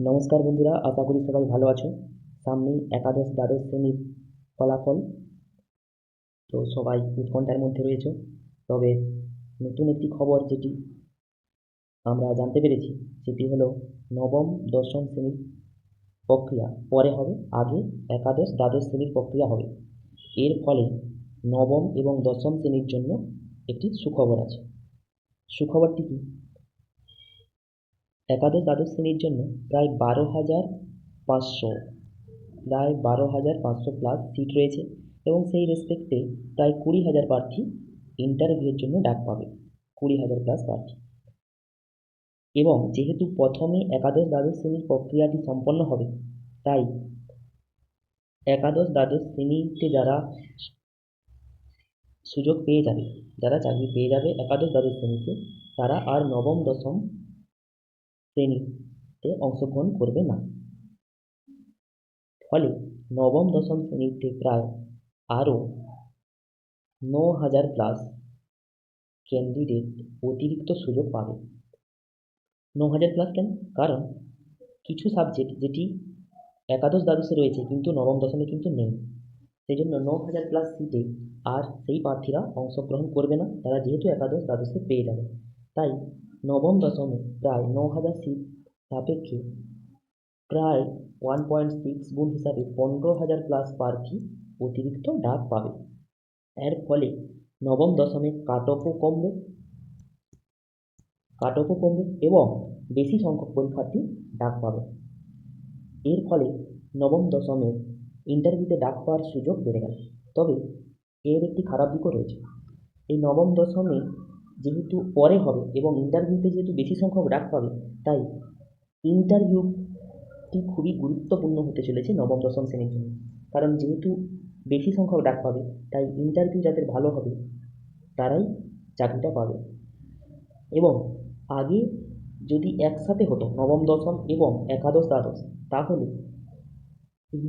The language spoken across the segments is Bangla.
নমস্কার বন্ধুরা, আশা করি সবাই ভালো আছো। সামনেই একাদশ দ্বাদশ শ্রেণির ফলাফল। তো সবাই উৎকণ্ঠার মধ্যে রয়েছে। তবে নতুন একটি খবর যেটি আমরা জানতে পেরেছি, সেটি হলো নবম দশম শ্রেণির প্রক্রিয়া। পরে হবে, আগে একাদশ দ্বাদশ শ্রেণির প্রক্রিয়া হবে। এর ফলে নবম এবং দশম শ্রেণির জন্য একটি সুখবর আছে। সুখবরটি কী? একাদশ দ্বাদশ শ্রেণির জন্য প্রায় বারো হাজার পাঁচশো, প্রায় বারো হাজার পাঁচশো প্লাস সিট রয়েছে এবং সেই রেসপেক্টে প্রায় কুড়ি হাজার প্রার্থী ইন্টারভিউয়ের জন্য ডাক পাবে। কুড়ি হাজার প্লাস প্রার্থী। এবং যেহেতু প্রথমে একাদশ দ্বাদশ শ্রেণির প্রক্রিয়াটি সম্পন্ন হবে, তাই একাদশ দ্বাদশ শ্রেণীতে যারা সুযোগ পেয়ে যাবে, যারা চাকরি পেয়ে যাবে একাদশ দ্বাদশ শ্রেণীতে, তারা আর নবম, দশম শ্রেণীতে অংশগ্রহণ করবে না। ফলে নবম, দশম শ্রেণীতে প্রায় আরও ন হাজার প্লাস ক্যান্ডিডেট অতিরিক্ত সুযোগ পাবে। ন হাজার প্লাস কেন? কারণ কিছু সাবজেক্ট যেটি একাদশ দ্বাদশে রয়েছে কিন্তু নবম, দশমে কিন্তু নেই। সেই জন্য ন হাজার প্লাস সিটে আর সেই প্রার্থীরা অংশগ্রহণ করবে না। তারা যেহেতু একাদশ দ্বাদশে পেয়ে যাবে। তাই নবম দশমে প্রায় ন হাজার সিট সাপেক্ষে প্রায় ওয়ান পয়েন্ট সিক্স গুণ হিসাবে পনেরো হাজার প্লাস প্রার্থী অতিরিক্ত ডাক পাবে। এর ফলে নবম দশমে কাট অফও কমবে। কাট অফও কমবে এবং বেশি সংখ্যক পরীক্ষার্থী ডাক পাবে। এর ফলে নবম দশমে ইন্টারভিউতে ডাক পাওয়ার সুযোগ বেড়ে গেল। তবে এর একটি খারাপ দিকও রয়েছে। এই নবম দশমে যেহেতু পরে হবে এবং ইন্টারভিউতে যেহেতু বেশি সংখ্যক ডাক পাবে তাই ইন্টারভিউটি খুবই গুরুত্বপূর্ণ হতে চলেছে নবম, দশম শ্রেণির জন্য। কারণ যেহেতু বেশি সংখ্যক ডাক পাবে তাই ইন্টারভিউ যাদের ভালো হবে, তারাই চাকরিটা পাবে। এবং আগে যদি একসাথে হতো নবম, দশম এবং একাদশ, দ্বাদশ, তাহলে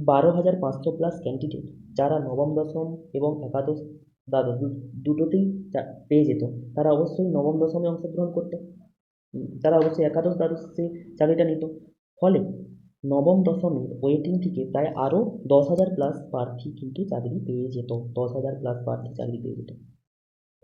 বারো হাজার পাঁচশো প্লাস ক্যান্ডিডেট যারা নবম, দশম এবং একাদশ দ্বাদশ দুটোতেই পেয়ে যেত। তারা অবশ্যই নবম দশমে অংশগ্রহণ করতো। তারা অবশ্যই একাদশ দ্বাদশে চাকরিটা নিত। ফলে নবম দশমের ওয়েটিং থেকে প্রায় আরও দশ হাজার প্লাস প্রার্থী কিন্তু চাকরি পেয়ে যেত। দশ হাজার প্লাস প্রার্থী চাকরি পেয়ে যেত।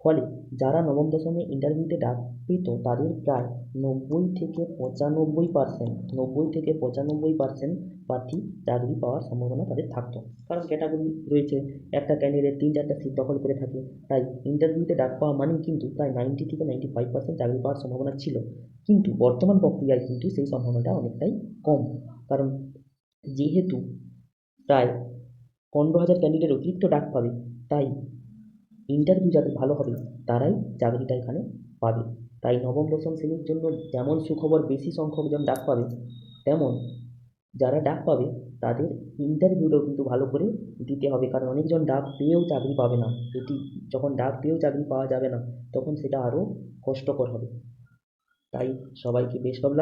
ফলে যারা নবম দশমে ইন্টারভিউতে ডাক পেত, তাদের প্রায় নব্বই থেকে পঁচানব্বই পার্সেন্ট নব্বই থেকে পঁচানব্বই পার্সেন্ট প্রার্থী চাকরি পাওয়ার সম্ভাবনা তাদের থাকতো। কারণ ক্যাটাগরি রয়েছে, একটা ক্যান্ডিডেট তিন চারটা সিট দখল করে থাকে। তাই ইন্টারভিউতে ডাক পাওয়া মানে কিন্তু প্রায় নাইনটি থেকে নাইনটি ফাইভ পার্সেন্ট চাকরি পাওয়ার সম্ভাবনা ছিল। কিন্তু বর্তমান প্রক্রিয়ায় কিন্তু সেই সম্ভাবনাটা অনেকটাই কম। কারণ যেহেতু প্রায় পনেরো হাজার ক্যান্ডিডেট অতিরিক্ত ডাক পাবে, তাই ইন্টারভিউ যাদের ভালো হবে, তারাই চাকরিটা এখানে পাবে। তাই নবম, দশম শ্রেণির জন্য যেমন সুখবর বেশি সংখ্যক জন ডাক পাবে, তেমন যারা ডাক পাবে, তাদের ইন্টারভিউটাও কিন্তু ভালো করে দিতে হবে। কারণ অনেকজন ডাক পেয়েও চাকরি পাবে না। এটি যখন ডাক পেয়েও চাকরি পাওয়া যাবে না, তখন সেটা আরও কষ্টকর হবে। তাই সবাইকে বেস্ট অফ